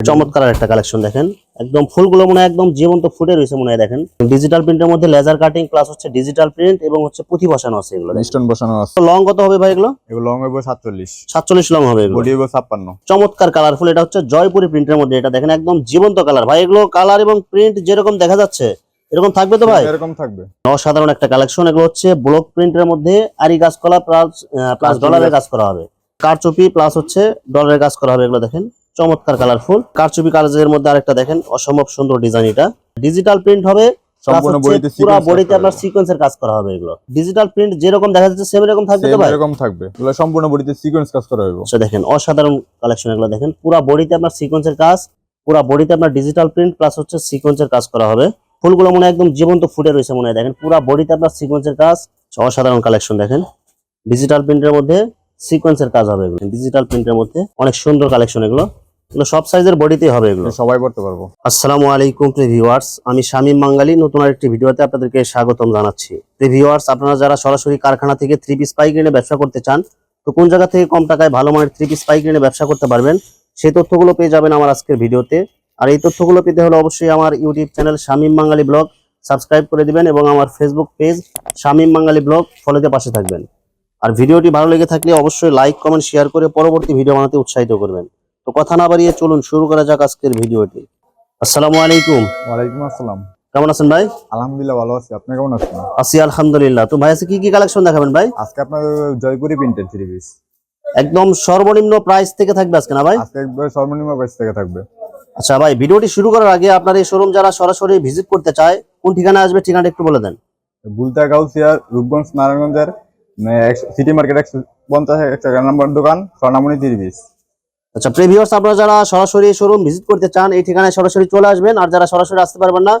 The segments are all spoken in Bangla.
চমৎকার একটা কালেকশন দেখেন। একদম ফুলগুলো মনে হয় একদম জীবন্ত ফুটে রয়েছে মনে হয় দেখেন। ডিজিটাল প্রিন্টের মধ্যে লেজার কাটিং প্লাস হচ্ছে ডিজিটাল প্রিন্ট এবং হচ্ছে পুঁথি বসানো আছে এগুলো স্টোন বসানো আছে। লং কত হবে ভাই এগুলো? এগুলো লং হইব সাতচল্লিশ। সাতচল্লিশ লং হবে এগুলো। বডি হইব ছাপ্পান্ন। চমৎকার কালারফুল এটা হচ্ছে জয়পুরি প্রিন্টের মধ্যে এটা দেখেন একদম জীবন্ত কালার ভাই এগুলো কালার এবং প্রিন্ট যেরকম দেখা যাচ্ছে এরকম থাকবে তো ভাই? এরকম থাকবে। অসাধারণ একটা কালেকশন এগুলো হচ্ছে ব্লক প্রিন্টের মধ্যে আরি কাজ কলা প্লাস প্লাস ডলারের। কাজ করা হবে। কারচুপি প্লাস হচ্ছে ডলারের কাজ করা হবে এগুলো দেখেন। চমৎকার কালারফুল। কারচুপি কাজের মধ্যে আরেকটা দেখেন অসম্ভব সুন্দর ডিজাইন এটা। ডিজিটাল প্রিন্ট হবে সম্পূর্ণ বডিতে পুরো বডিতে আপনার করা সিকোয়েন্সের কাজ করা হবে এগুলো। ডিজিটাল প্রিন্ট যেরকম দেখা যাচ্ছে সেম এরকম থাকবে তো ভাই এরকম থাকবে। এগুলো সম্পূর্ণ বডিতে সিকোয়েন্স কাজ করা হইব। আচ্ছা দেখেন অসাধারণ কালেকশন এগুলো দেখেন। পুরো বডিতে আপনার সিকোয়েন্সের কাজ পুরো বডিতে আপনার ডিজিটাল প্রিন্ট প্লাস হচ্ছে সিকোয়েন্সের কাজ করা হবে। ফুলগুলো মনে একদম জীবন্ত ফুটে রয়েছে মনে হয় দেখেন। পুরো বডিতে আপনার সিকোয়েন্সের কাজ অসাধারণ কালেকশন দেখেন। ডিজিটাল প্রিন্টের মধ্যে সিকোয়েন্সের কাজ হবে এগুলো। ডিজিটাল প্রিন্টের মধ্যে অনেক সুন্দর কালেকশন এগুলো। এগুলো সব সাইজের বডিতেই হবে এগুলো। সবাই পড়তে পারব। আসসালামু আলাইকুম ভিউয়ার্স আমি শামীম বাঙ্গালি নতুন আরেকটি ভিডিওতে আপনাদেরকে স্বাগতম জানাচ্ছি। ভিউয়ার্স আপনারা যারা সরাসরি কারখানা থেকে থ্রি পিস পাইক এনে ব্যবসা করতে চান তো কোন জায়গা থেকে কম টাকায় ভালো মানের থ্রি পিস পাইক এনে ব্যবসা করতে পারবেন সেই তথ্যগুলো পেয়ে যাবেন আমার আজকের ভিডিওতে। আর এই তথ্যগুলো পেতে হলে অবশ্যই আমার YouTube channel Shamim Bangali blog subscribe করে দিবেন এবং আমার Facebook page Shamim Bangali blog ফলোতে পাশে থাকবেন। আর ভিডিওটি ভালো লেগে থাকলে অবশ্যই লাইক কমেন্ট শেয়ার করে পরবর্তী ভিডিও বানাতে উৎসাহিত করবেন। তো কথা না বাড়িয়ে চলুন শুরু করা যাক আজকের ভিডিওটি। আসসালামু আলাইকুম। ওয়ালাইকুম আসসালাম। কেমন আছেন ভাই? আলহামদুলিল্লাহ ভালো আছি। আপনি কেমন আছেন? আছি আলহামদুলিল্লাহ। তো ভাই আজকে কি কি কালেকশন দেখাবেন ভাই? আজকে আপনার জয়পুরি প্রিন্টের থ্রি পিস একদম সর্বনিম্ন প্রাইস থেকে থাকবে আজকে না ভাই? আজকে একবার সর্বনিম্ন প্রাইস থেকে থাকবে। আচ্ছা ভাই ভিডিওটি শুরু করার আগে আপনার এই শোরুম যারা সরাসরি ভিজিট করতে চায় কোন ঠিকানা আসবে ঠিকানাটা একটু বলে দেন। বুলতা গাউসিয়া রূপগঞ্জ নারায়ণগঞ্জের সিটি মার্কেট একশো পঞ্চাশ একটা নাম্বার দোকান স্বর্ণামণি পিস আচ্ছা প্রিভিয়াস আপনারা যারা সরাসরি শোরুম ভিজিট করতে চান এই ঠিকানায় সরাসরি চলে আসবেন। আর যারা সরাসরি আসতে পারবেন না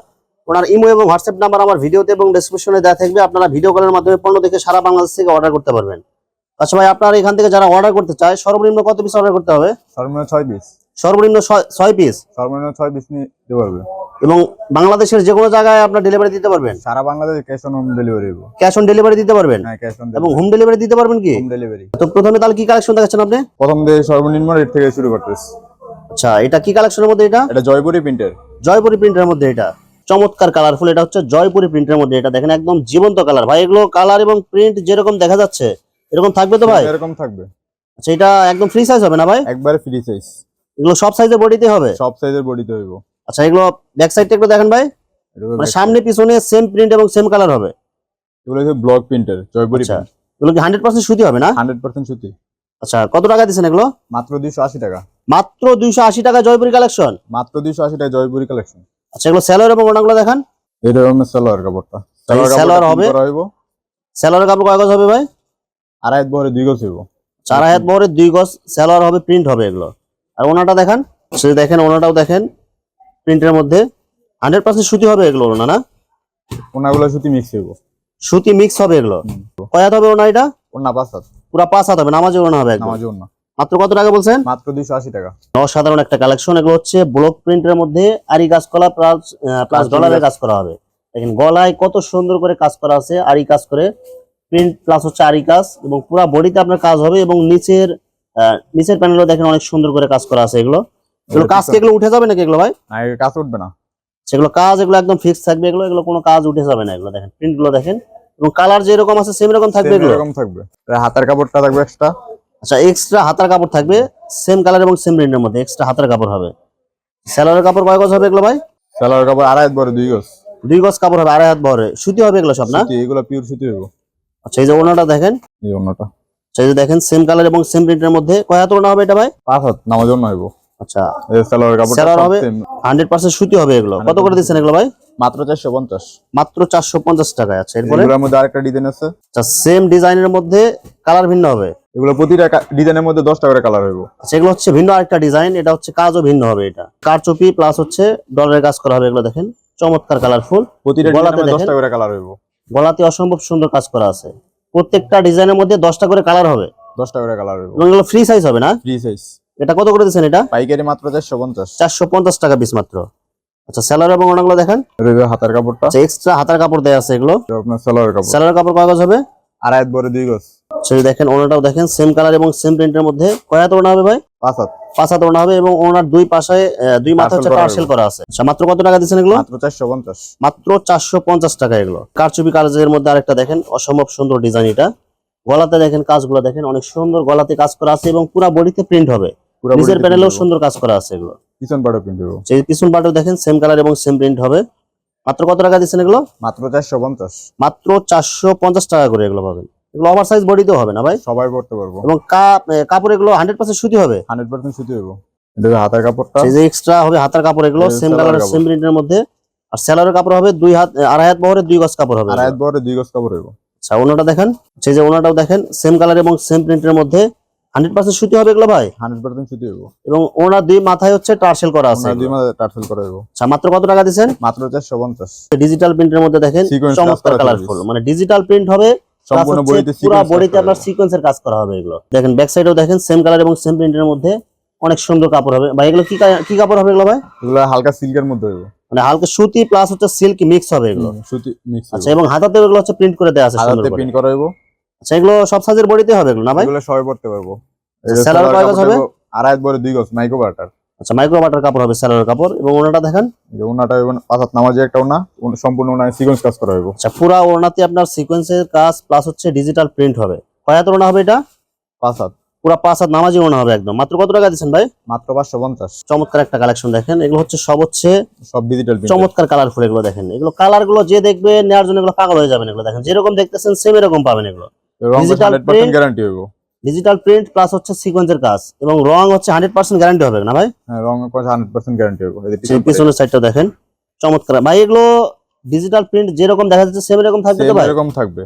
ওনার ইমো এবং হোয়াটসঅ্যাপ নাম্বার আমার ভিডিওতে এবং ডিসক্রিপশনে দেওয়া থাকবে। আপনারা ভিডিও কলের মাধ্যমে পণ্য দেখে সারা বাংলাদেশ থেকে অর্ডার করতে পারবেন। আচ্ছা ভাই আপনারা এখান থেকে যারা অর্ডার করতে চায় সর্বনিম্ন কত পিস অর্ডার করতে হবে? সর্বনিম্ন ছয় পিস সর্বনিম্ন ছয়- ছয় পিস সর্বনিম্ন ছয় পিস নিতে পারবে। এবং বাংলাদেশের যে কোনো জায়গায় আপনার ডেলিভারি দিতে পারবেন? সারা বাংলাদেশে cash on home delivery cash on delivery দিতে পারবেন? হ্যাঁ ক্যাশ অন এবং হোম ডেলিভারি দিতে পারবেন কি? হোম ডেলিভারি তো প্রথমে তাহলে কি কালেকশন দেখাচ্ছেন আপনি? প্রথম দিয়ে সর্বনিম্ন রেট থেকে শুরু করতেছি। আচ্ছা এটা কি কালেকশনের মধ্যে এটা? এটা জয়পুরি প্রিন্টের জয়পুরি প্রিন্টের মধ্যে এটা। চমৎকার কালারফুল এটা হচ্ছে জয়পুরি প্রিন্টের মধ্যে এটা। দেখেন একদম জীবন্ত কালার ভাই এগুলো কালার এবং প্রিন্ট যেরকম দেখা যাচ্ছে এরকম থাকবে তো ভাই? এরকম থাকবে। আচ্ছা এটা একদম ফ্রি সাইজ হবে না ভাই? একবারে ফ্রি সাইজ এগুলো সব সাইজের বডিতে হবে? সব সাইজের বডিতে হইব। আচ্ছা এগুলো ব্যাক সাইডটা একটু দেখেন ভাই। মানে সামনে পিছনে সেম প্রিন্ট এবং সেম কালার হবে। এগুলো হচ্ছে ব্লক প্রিন্টের জয়পুরি আচ্ছা এগুলো কি হান্ড্রেড পার্সেন্ট সুতি হবে না? হান্ড্রেড পার্সেন্ট সুতি। আচ্ছা কত টাকা দিচ্ছেন এগুলো? মাত্র দুইশো আশি টাকা। মাত্র দুইশো আশি টাকা জয়পুরি কালেকশন মাত্র দুইশো আশি টাকা জয়পুরি কালেকশন আচ্ছা এগুলো স্যালোয়ার এবং ওনাগুলো দেখান। এটা হলো সালোয়ার কাপড়টা। কাপড়টা হবে? হবে। করা কাপড় কয় গজ হবে ভাই? আড়াই হাত বহরে দুই গজ হইব। চার হাত বহরের দুই গজ স্যালোয়ার হবে প্রিন্ট হবে এগুলো। আর ওনাটা দেখান। সে দেখেন ওনাটাও দেখেন। প্রিন্টের মধ্যে হান্ড্রেড পার্সেন্ট সুতি হবে এগুলো ওনা না? ওনাগুলো সুতি মিক্স হইব। সুতি মিক্স হবে এগুলো। কয় হাত হবে ওনা এটা? ওনা পাঁচ হাত। পুরো পাঁচ হাত হবে নামাজে ওনা হবে নামাজ ওনা মাত্র কত টাকা বলছেন? মাত্র দুইশো আশি টাকা। অসাধারণ একটা কালেকশন এগুলো হচ্ছে ব্লক প্রিন্টের মধ্যে আরি কাজ করা প্লাস প্লাস কাজ ডলারের কাজ করা হবে। দেখেন গলায় কত সুন্দর করে কাজ করা আছে আরি কাজ করে। প্রিন্ট প্লাস হচ্ছে আরি কাজ এবং পুরো বডিতে আপনার কাজ হবে এবং নিচের নিচের প্যানেলও দেখেন অনেক সুন্দর করে কাজ করা আছে এগুলো। এগুলো কাজ কি এগুলো উঠে যাবে নাকি এগুলো ভাই? না এর কাজ উঠবে না। সেগুলো কাজ এগুলো একদম ফিক্স থাকবে এগুলো এগুলো কোনো কাজ উঠে যাবে না এগুলো দেখেন প্রিন্টগুলো দেখেন। এবং কালার যেরকম আছে সেম রকম থাকবে এগুলো? এরকম থাকবে। হাতের কাপড়টা থাকবে এক্সট্রা আচ্ছা এক্সট্রা হাতার কাপড় থাকবে সেম কালার এবং সেম প্রিন্টের মধ্যে এক্সট্রা হাতার কাপড় হবে। স্যালোয়ারের কাপড় কয় গজ হবে এগুলো ভাই? সালোয়ার কাপড় আড়াই বহরে দুই গজ। দুই গজ কাপড় হবে আড়াই হাত বহরে সুতি হবে এগুলো সব না? সুতি এগুলো পিওর সুতি হইব আচ্ছা এই যে ওনাটা দেখেন। এই ওনাটা। আচ্ছা এই যে দেখেন সেম কালার এবং সেম প্রিন্টের মধ্যে কয় হাত ওনা হবে এটা ভাই? পাঁচ হাত নামাজ ওনা হইব। আচ্ছা। সালোয়ার সালোয়ার হবে? সুতি হবে এগুলো। কত করে দিচ্ছেন এগুলো ভাই? মাত্র চারশো পঞ্চাশ। মাত্র চারশো পঞ্চাশ টাকায়। আছে এরপরে? এগুলোর মধ্যে আরেকটা ডিজাইন আছে। আচ্ছা সেম ডিজাইনের মধ্যে কালার ভিন্ন হবে। এগুলো প্রতিটা ডিজাইনের মধ্যে দশটা করে কালার হইব। আচ্ছা এগুলো হচ্ছে ভিন্ন আরেকটা ডিজাইন এটা হচ্ছে কাজও ভিন্ন হবে এটা। কারচুপি প্লাস হচ্ছে ডলারের কাজ করা হবে এগুলো দেখেন। চমৎকার কালারফুল প্রতিটা গলাতে। করে কালার হইব। গলাতে অসম্ভব সুন্দর কাজ করা আছে। প্রত্যেকটা ডিজাইনের মধ্যে দশটা করে কালার হবে। দশটা করে কালার এগুলো ফ্রি সাইজ হবে না? ফ্রি সাইজ এটা কত করে দিচ্ছেন এটা? পাইকারি মাত্র চারশো পঞ্চাশ। চারশো পঞ্চাশ টাকা পিস মাত্র। আচ্ছা স্যালার এবং ওনাগুলো দেখেন। হাতের কাপড়টা? আচ্ছা এক্সট্রা হাতার কাপড় দেওয়া আছে এগুলো। আপনার সালোয়ার কাপড়। স্যালার কাপড় কয় গজ হবে? আড়াই বহরে দুই গজ। সেই দেখেন ওনাটাও দেখেন সেম কালার এবং সেম প্রিন্টের মধ্যে ওনা হবে ভাই? পাঁচ হাত। পাঁচ হাত ওনা হবে এবং ওনার দুই পাশে দুই মাথা হচ্ছে করা করা আছে। আচ্ছা মাত্র কত টাকা দিচ্ছেন এগুলো? মাত্র চারশো পঞ্চাশ। মাত্র চারশো পঞ্চাশ টাকা এগুলো। কারচুপি কাজের মধ্যে আরেকটা দেখেন অসম্ভব সুন্দর ডিজাইন এটা। গলাতে দেখেন কাজগুলো দেখেন অনেক সুন্দর গলাতে কাজ করা আছে এবং পুরা বডিতে প্রিন্ট হবে। নিচের প্যানেলেও সুন্দর কাজ করা আছে এগুলো। পিছন পাড়ে প্রিন্ট দেবো। সেই পিছন পাটেও দেখেন সেম কালার এবং সেম প্রিন্ট হবে। মাত্র কত টাকা দিচ্ছেন এগুলো? মাত্র চারশো পঞ্চাশ। মাত্র চারশো পঞ্চাশ টাকা করে এগুলো পাবেন। এগুলো ওভার সাইজ বডিতেও হবে না ভাই? সবাই পড়তে পারব। এবং কাপড় এগুলো হান্ড্রেড পার্সেন্ট সুতি হবে। হান্ড্রেড পার্সেন্ট সুতি দেবো এটা হাতের কাপড়টা। সেই যে এক্সট্রা হবে হাতার কাপড় এগুলো এই সেম কাপড়। সেম প্রিন্টের মধ্যে। আর সেলারের কাপড় হবে দুই হাত আড়াই হাত বহরে দুই গজ কাপড় হবে। আর এগুলো। এক বড় দুই গজ কাপড় হইব। আচ্ছা ওনাটা দেখেন। সেই যে ওনাটাও দেখেন সেম কালার এবং সেম প্রিন্টের মধ্যে হান্ড্রেড পার্সেন্ট সুতি হবে এগুলো ভাই? হান্ড্রেড পার্সেন্ট সুতি হইব। এবং ওনার দুই মাথায় হচ্ছে টার্সেল করা আছে দুই মাসে টার্সেল করা হইব। আচ্ছা মাত্র কত টাকা দিচ্ছেন মাত্র চারশো পঞ্চাশ ডিজিটাল প্রিন্টের মধ্যে দেখেন চমৎকার কালারফুল মানে ডিজিটাল প্রিন্ট হবে সম্পূর্ণ বডিতে পুরো বডিতে আপনার। সিকোয়েন্সের কাজ করা হবে এগুলো। দেখেন ব্যাক সাইডেও দেখেন সেম কালার এবং সেম প্রিন্টের মধ্যে অনেক সুন্দর কাপড় হবে। ভাই এগুলো কি কি কাপড় হবে এগুলো ভাই? এগুলো হালকা সিল্কের মধ্যে হইব। মানে হালকা সুতি প্লাস হচ্ছে সিল্ক মিক্স হবে এগুলো। সুতি মিক্স আচ্ছা এবং হাতাতেও এগুলো হচ্ছে প্রিন্ট করে দেওয়া আছে সুন্দর হাতে করে। প্রিন্ট করা হইব। আচ্ছা এগুলো সব সাইজের বডিতে হবে না ভাই? এগুলো সবাই পড়তে পারব। সেলার কয় গজ হবে? আড়াই বড় দুই গজ মাইক্রো বাটার। আচ্ছা মাইক্রো বাটার কাপড় হবে স্যালোর কাপড়। এবং ওনাটা দেখেন? যে ওনাটা পাঁচ হাত নামাজে একটা ওনা ওনা- সম্পূর্ণ ওনায় সিকোয়েন্স কাজ করা হইব। আচ্ছা পুরা ওনাতে আপনার সিকোয়েন্সের কাজ প্লাস হচ্ছে ডিজিটাল প্রিন্ট হবে। কয় হাত ওনা হবে এটা? পাঁচ হাত। পুরা পাঁচ হাত নামাজি ওনা হবে একদম। মাত্র কত টাকা দিচ্ছেন ভাই? মাত্র পাঁচশো পঞ্চাশ। চমৎকার একটা কালেকশন দেখেন। এগুলো হচ্ছে সব হচ্ছে সব ডিজিটাল প্রিন্ট চমৎকার কালারফুল এগুলো দেখেন। এগুলো কালারগুলো যে দেখবে নেওয়ার জন্য এগুলো পাগল হয়ে যাবেন এগুলো দেখেন। যেরকম দেখতেছেন সেম এরকম পাবেন এগুলো। গ্যারান্টি হইব। ডিজিটাল প্রিন্ট প্লাস হচ্ছে সিকোয়েন্সের কাজ এবং রং হচ্ছে হান্ড্রেড পার্সেন্ট গ্যারান্টি হবে না ভাই? হ্যাঁ রং পার্সেন্ট গ্যারান্টি এই পিছনের সাইডটা দেখেন চমৎকার। ভাই এগুলো ডিজিটাল প্রিন্ট যেরকম দেখা যাচ্ছে সেম এরকম থাকবে তো ভাই? এরকম থাকবে।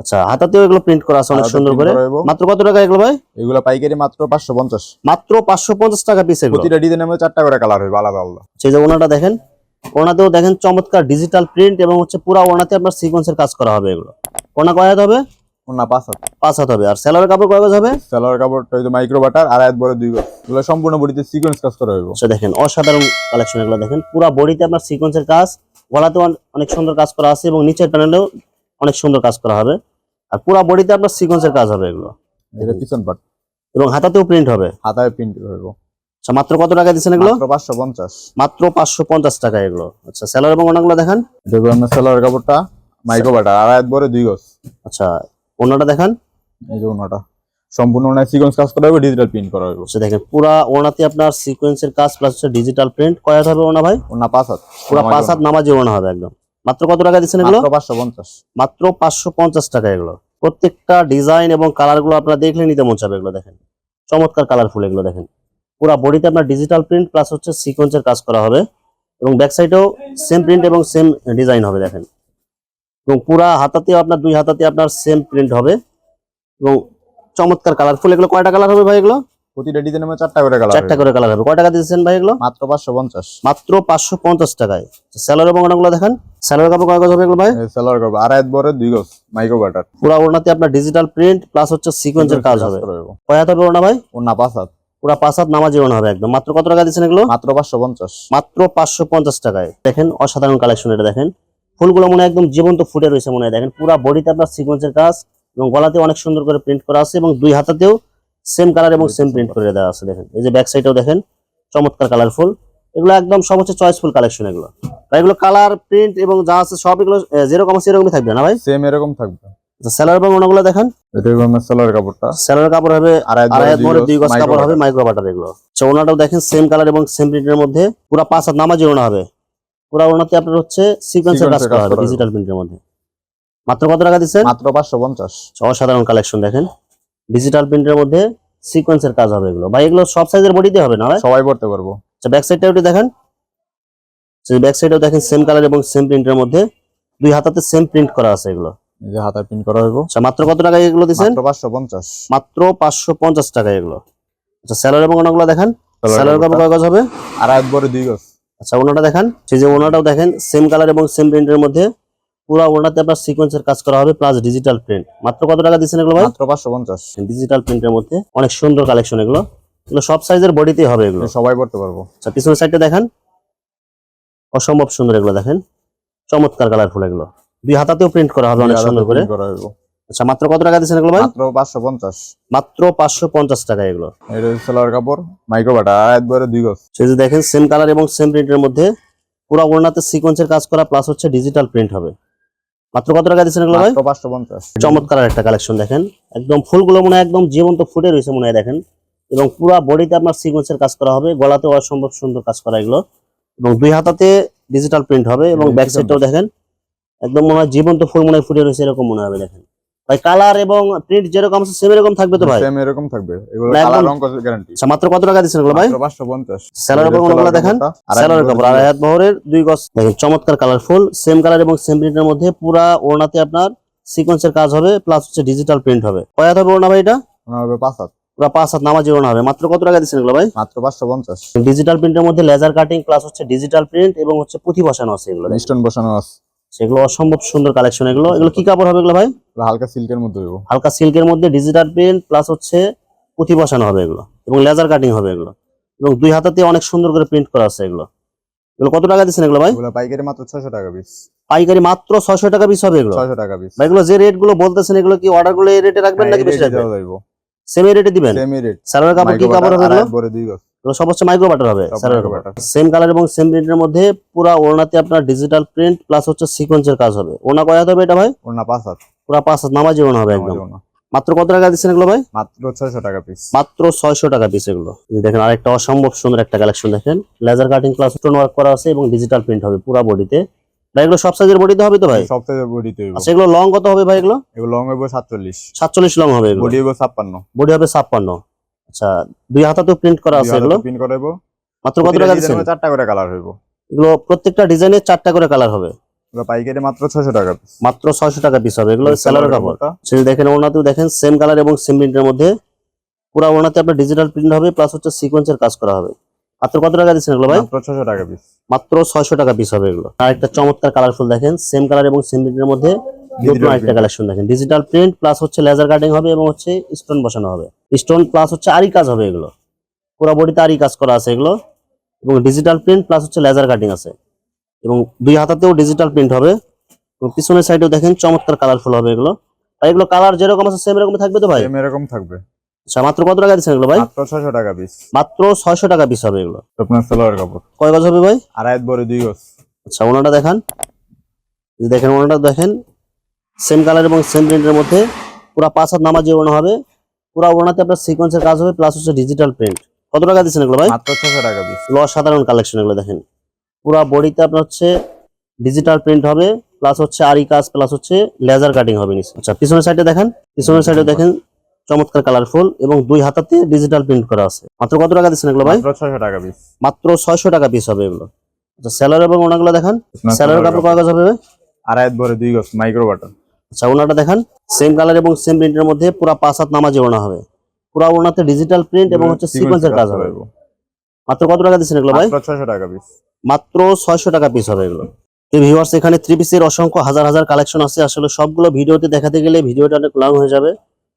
আচ্ছা হাতাতেও এগুলো প্রিন্ট করা আছে অনেক সুন্দর করে। মাত্র কত টাকা এগুলো ভাই? এগুলো পাইকারি মাত্র পাঁচশো পঞ্চাশ। মাত্র পাঁচশো পঞ্চাশ টাকা পিস এগুলো। প্রতিটা ডিজাইনের মধ্যে চারটা করে কালার হইবে আলাদা আলাদা। সেই যে ওনাটা দেখেন ওনাতেও দেখেন চমৎকার ডিজিটাল প্রিন্ট এবং হচ্ছে পুরা ওনাতে আপনার সিকোয়েন্সের কাজ করা হবে এগুলো। ওনা কয় হবে? ওনা পাঁচ হাত। পাঁচ হাত হবে। আর সেলারের কাপড় কয় গজ হবে? সালোয়ার কাপড়টা হইতো মাইক্রো বাটার আর এক বড় দুই গজ। এগুলো সম্পূর্ণ বডিতে সিকোয়েন্স কাজ করা হইব। আচ্ছা দেখেন অসাধারণ কালেকশন এগুলো দেখেন। পুরা বডিতে আপনার সিকোয়েন্সের কাজ গলাতেও অনেক সুন্দর কাজ করা আছে এবং নিচের প্যানেলেও অনেক সুন্দর কাজ করা হবে। আর পুরা বডিতে আপনার সিকোয়েন্সের কাজ হবে এগুলো। এটা পিছন পাট এবং হাতাতেও প্রিন্ট হবে। হাতায় প্রিন্ট হইব। আচ্ছা মাত্র কত টাকা দিচ্ছেন এগুলো? পাঁচশো পঞ্চাশ। মাত্র পাঁচশো পঞ্চাশ টাকা এগুলো। আচ্ছা সেলার এবং ওনাগুলো দেখেন। দেখুন আপনার সালোয়ার কাপড়টা মাইক্রো বাটার আর এক বড় দুই গজ। আচ্ছা ওনাটা দেখেন। এই যে ওনাটা সম্পূর্ণ ওনায় সিকোয়েন্স কাজ করা হবে ডিজিটাল প্রিন্ট করা হইব আচ্ছা দেখেন পুরা ওনাতে আপনার সিকোয়েন্সের কাজ প্লাস হচ্ছে ডিজিটাল প্রিন্ট কয় হবে ওনা ভাই? ওনা পাঁচ হাত। পুরা পাঁচ হাত নামাজি ওনা হবে একদম। মাত্র কত টাকা দিচ্ছেন এগুলো? মাত্র পাঁচশো পঞ্চাশ। মাত্র পাঁচশো পঞ্চাশ টাকা এগুলো। প্রত্যেকটা ডিজাইন এবং কালারগুলো আপনারা দেখলে নিতে মন চাবে এগুলো দেখেন। চমৎকার কালারফুল এগুলো দেখেন। পুরা বডিতে আপনার ডিজিটাল প্রিন্ট প্লাস হচ্ছে সিকোয়েন্সের কাজ করা হবে। এবং ব্যাক সাইডেও সেম প্রিন্ট এবং সেম ডিজাইন হবে দেখেন। এবং পুরা হাতাতেও আপনার দুই হাতাতে আপনার সেম প্রিন্ট হবে। এবং চমৎকার কালারফুল এগুলো কয়টা কালার হবে ভাই এগুলো? প্রতিটা ডিজাইনের মধ্যে চারটা করে কালার চারটা করে কালার হবে। কয় টাকা দিচ্ছেন ভাই এগুলো? মাত্র পাঁচশো পঞ্চাশ। মাত্র পাঁচশো পঞ্চাশ টাকায়। স্যালোর এবং ওনাগুলো দেখেন। স্যালোর কাপড় কয় গজ হবে এগুলো ভাই? সালোয়ার কাপড় আর এক বড় দুই গজ মাইক্রো বাটার পুরা ওনাতে আপনার ডিজিটাল প্রিন্ট প্লাস হচ্ছে সিকোয়েন্সের কাজ হবে। কয় হাত হবে ওনা ভাই ওনা পাঁচ হাত। পুরা পাঁচ হাত নামাজি ওনা হবে একদম। মাত্র কত টাকা দিচ্ছেন এগুলো? মাত্র পাঁচশো পঞ্চাশ। মাত্র পাঁচশো পঞ্চাশ টাকায়। দেখেন অসাধারণ কালেকশন এটা দেখেন। ফুলগুলো মনে একদম জীবন্ত ফুটে রয়েছে মনে হয়। দেখেন পুরা বডিতে আপনার সিকোয়েন্সের কাজ এবং গলাতে অনেক সুন্দর করে প্রিন্ট করা আছে এবং দুই হাতাতেও সেম কালার এবং সেম প্রিন্ট করে দেওয়া আছে দেখেন। এই যে ব্যাক সাইডেও দেখেন চমৎকার কালারফুল এগুলো একদম সব হচ্ছে চয়েসফুল কালেকশন এগুলো। ভাই এগুলো কালার প্রিন্ট এবং যা আছে সব এগুলো যেরকম আছে সেরকমই থাকবে না ভাই? সেম এরকম থাকবে। স্যালার এবং ওনাগুলো দেখেন। এটা সালোয়ার কাপড়টা। স্যালার কাপড় হবে আর এক আড়াই হাত মোড়ে দুই গজ কাপড় হবে মাইক্রো বাটার এগুলো। চৌনাটাও দেখেন সেম কালার এবং সেম প্রিন্টের মধ্যে পুরো পাঁচ হাত নামাজি ওনা হবে। পুরো ওনাতে আপনার হচ্ছে সিকোয়েন্সের কাজ করা হবে ডিজিটাল প্রিন্টের মধ্যে। মাত্র কত টাকা দিচ্ছেন? মাত্র পাঁচশো পঞ্চাশ। অসাধারণ কালেকশন দেখেন। ডিজিটাল প্রিন্টের মধ্যে সিকোয়েন্সের কাজ হবে এগুলো। ভাই এগুলো সব সাইজের বডিতে হবে না সবাই পড়তে পারব। আচ্ছা ব্যাক একটু দেখেন। ব্যাক সাইডেও দেখেন সেম কালার এবং সেম প্রিন্টের মধ্যে দুই হাতাতে সেম প্রিন্ট করা আছে এগুলো। এই যে হাতায় প্রিন্ট করা হইব। আচ্ছা মাত্র কত টাকা এগুলো দিচ্ছেন? মাত্র পাঁচশো পঞ্চাশ। মাত্র পাঁচশো পঞ্চাশ টাকা এগুলো। আচ্ছা স্যালার এবং ওনাগুলো দেখেন। স্যালার কয় গজ হবে? আর এক বড় দুই গজ। আচ্ছা ওনাটা দেখেন সেই যে ওনাটাও দেখেন সেম কালার এবং সেম প্রিন্টের মধ্যে পুরো ওনাতে আপনার সিকোয়েন্সের কাজ করা হবে প্লাস ডিজিটাল প্রিন্ট মাত্র কত টাকা দিচ্ছেন এগুলো ভাই? মাত্র পাঁচশো পঞ্চাশ। ডিজিটাল প্রিন্টের মধ্যে অনেক সুন্দর কালেকশন এগুলো। এগুলো সব সাইজের বডিতেই হবে এগুলো। সবাই পড়তে পারব। আচ্ছা পিছনের সাইডটা দেখেন। অসম্ভব সুন্দর এগুলো দেখেন। চমৎকার কালারফুল এগুলো। দুই হাতাতেও প্রিন্ট করা হবে অনেক সুন্দর করে। আচ্ছা মাত্র কত টাকা দিচ্ছেন এগুলো ভাই? মাত্র পাঁচশো পঞ্চাশ। মাত্র পাঁচশো পঞ্চাশ টাকা এগুলো। এটা হচ্ছে সালোয়ার কাপড় মাইক্রো বাটা বড় দুই গজ। সেই যে দেখেন সেম কালার এবং সেম প্রিন্টের মধ্যে পুরো ওড়নাতে সিকোয়েন্সের কাজ করা প্লাস হচ্ছে ডিজিটাল প্রিন্ট হবে। মাত্র কত টাকা দিচ্ছেন এগুলো ভাই? মাত্র পাঁচশো পঞ্চাশ। চমৎকার একটা কালেকশন দেখেন। একদম ফুলগুলো মনে হয় একদম জীবন্ত ফুটে রয়েছে মনে হয় দেখেন। এবং পুরো বডিতে আপনার সিকোয়েন্সের কাজ করা হবে গলাতে অসম্ভব সুন্দর কাজ করা এগুলো। এবং দুই হাতাতে ডিজিটাল প্রিন্ট হবে এবং ব্যাক সাইডটাও দেখেন। একদম মনে হয় জীবন্ত ফুল মনে হয় ফুটে রয়েছে এরকম মনে হবে দেখেন। ভাই কালার এবং প্রিন্ট যেরকম আছে সেম এরকম থাকবে তো ভাই? সেম এরকম থাকবে। এগুলো কালার রং গ্যারান্টি আচ্ছা মাত্র কত টাকা দিচ্ছেন এগুলো ভাই? মাত্র পাঁচশো পঞ্চাশ। স্যালার ওগুলো দেখেন। স্যালার কাপড় আড়াই হাত বহরের দুই গজ। দেখেন চমৎকার কালারফুল সেম কালার এবং সেম প্রিন্টের মধ্যে পুরা ওড়নাতে আপনার সিকোয়েন্সের কাজ হবে প্লাস হচ্ছে ডিজিটাল প্রিন্ট হবে। কয় হবে ওড়না ভাই এটা? হবে পাঁচ হাত। পুরা পাঁচ হাত নামাজি ওড়না হবে। মাত্র কত টাকা দিচ্ছেন এগুলো ভাই? মাত্র পাঁচশো পঞ্চাশ। ডিজিটাল প্রিন্টের মধ্যে লেজার কাটিং প্লাস হচ্ছে ডিজিটাল প্রিন্ট এবং হচ্ছে পুঁথি বসানো আছে এগুলো। স্টোন বসানো আছে। সেগুলো অসম্ভব সুন্দর কালেকশন এগুলো। এগুলো কি কাপড় হবে এগুলো ভাই? হালকা সিল্কের মধ্যে হালকা সিল্কের মধ্যে ডিজিটাল প্রিন্ট প্লাস হচ্ছে পুঁথি বসানো হবে এগুলো এবং লেজার কাটিং হবে এগুলো। এবং দুই হাতাতে অনেক সুন্দর করে প্রিন্ট করা আছে এগুলো। এগুলো কত টাকা দিচ্ছেন এগুলো ভাই? এগুলো পাইকারি মাত্র ছয়শো টাকা পিস পাইকারি মাত্র ছয়শো টাকা পিস হবে এগুলো? ছয়শো টাকা পিস এগুলো যে রেটগুলো বলতেছেন এগুলো কি অর্ডারগুলো এই রেটে রাখবেন নাকি বেশি রাখবেন? সেম রেটে দিবেন? সেমি রেট সালোয়ার কাপড় কি কাপড় হবে বড় দুই গজ। সব মাইক্রো বাটার হবে সালোয়ার কাপড়। সেম কালার এবং সেম প্রিন্টের মধ্যে পুরো ওড়নাতে আপনার ডিজিটাল প্রিন্ট প্লাস হচ্ছে সিকোয়েন্সের কাজ হবে। ওড়না কয় হবে এটা ভাই? ওর না পাঁচ হাত। পুরো পাঁচ হাত নামাজি ওড়না হবে একদম। মাত্র কত টাকা দিচ্ছেন এগুলো ভাই? মাত্র ছয়শো টাকা পিস মাত্র ছয়শো টাকা পিস এগুলো। দেখেন আরেকটা অসম্ভব সুন্দর একটা কালেকশন দেখেন। Laser cutting plus stone work করা আছে এবং ডিজিটাল প্রিন্ট হবে পুরো বডিতে ভাই এগুলো সব সাইজের বডিতে হবে তো ভাই? সবথেকে বডি তৈরি আচ্ছা এগুলো লং কত হবে ভাই এগুলো? এগুলো লং হইব সাতচল্লিশ। সাতচল্লিশ লং হবে এগুলো। বডি হইব ছাপ্পান্ন। বডি হবে ছাপ্পান্ন। আচ্ছা দুই হাতাতেও প্রিন্ট করা আছে এগুলো? পিন করাইব মাত্র কত টাকা দিচ্ছেন? চারটা করে কালার হইব। এগুলো প্রত্যেকটা ডিজাইনে চারটা করে কালার হবে। পাইকারি মাত্র ছয়শো টাকা মাত্র ছয়শো টাকা পিস হবে। এগুলো স্যালার কাপড়। সেই দেখেন ওনাতেও দেখেন সেম কালার এবং সেম প্রিন্টের মধ্যে পুরো ওনাতে আপনার ডিজিটাল প্রিন্ট হবে প্লাস হচ্ছে সিকোয়েন্সের কাজ করা হবে। মাত্র কত টাকা দিচ্ছেন এগুলো ভাই? মাত্র ছয়শো টাকা পিস মাত্র ছয়শো টাকা পিস হবে এগুলো। আর একটা চমৎকার কালারফুল দেখেন সেম কালার এবং সেম প্রিন্টের মধ্যে নতুন আরেকটা কালেকশন দেখেন। ডিজিটাল প্রিন্ট প্লাস হচ্ছে লেজার কাটিং হবে এবং হচ্ছে স্টোন বসানো হবে। স্টোন প্লাস হচ্ছে আরি কাজ হবে এগুলো। পুরো বডিতে আরি কাজ করা আছে এগুলো। এবং ডিজিটাল প্রিন্ট প্লাস হচ্ছে লেজার কাটিং আছে। এবং দুই হাতাতেও ডিজিটাল প্রিন্ট হবে। এবং পিছনের সাইডেও দেখেন চমৎকার কালারফুল হবে এগুলো। আর এগুলো কালার যেরকম আছে সেম এরকম থাকবে তো ভাই? সেম এরকম থাকবে। আচ্ছা মাত্র কত টাকা দিচ্ছেন এগুলো ভাই? মাত্র ছয়শো টাকা পিস মাত্র ছয়শো টাকা পিস হবে এগুলো। আপনার সালোয়ার কাপড়। কয় গজ হবে ভাই? আড়াই বড় দুই গজ। আচ্ছা ওনাটা দেখান। দেখেন ওনাটা দেখেন। সেম কালার এবং সেম প্রিন্টের মধ্যে পুরা পাঁচ হাত নামাজি ওনা হবে। পুরা ওনাতে আপনার সিকোয়েন্সের কাজ হবে প্লাস হচ্ছে ডিজিটাল প্রিন্ট কত টাকা দিচ্ছেন এগুলো ভাই? মাত্র ছয়শো টাকা পিস ল সাধারণ কালেকশন এগুলো দেখেন। পুরা বডিতে আপনার হচ্ছে ডিজিটাল প্রিন্ট হবে প্লাস হচ্ছে আরি কাজ প্লাস হচ্ছে লেজার কাটিং হবে আচ্ছা পিছনের সাইডে দেখেন। পিছনের সাইডে দেখেন চমৎকার কালারফুল এবং দুই হাতাতে ডিজিটাল প্রিন্ট করা আছে। মাত্র কত টাকা দিচ্ছেন এগুলো ভাই? ছয়শো টাকা পিস মাত্র ছয়শো টাকা পিস হবে এগুলো। আচ্ছা স্যালার এবং ওনাগুলো দেখান। স্যালার কাপড় কয় গজ হবে ভাই? আড়াই বড় দুই গজ মাইক্রো বাটন আচ্ছা ওনাটা দেখান। সেম কালার এবং সেম প্রিন্টের মধ্যে পুরো পাঁচ হাত নামাজি ওনা হবে। পুরো ওনাতে ডিজিটাল প্রিন্ট এবং হচ্ছে সিকোয়েন্সের কাজ হবে। মাত্র কত টাকা দিচ্ছেন এগুলো ভাই? ছয়শো টাকা পিস মাত্র ছয়শো টাকা পিস হবে এগুলো। ভিউয়ার্স এখানে থ্রি পিসের অসংখ্য হাজার হাজার কালেকশন আছে। আসলে সবগুলো ভিডিওতে দেখাতে গেলে ভিডিওটা অনেক লং হয়ে যাবে।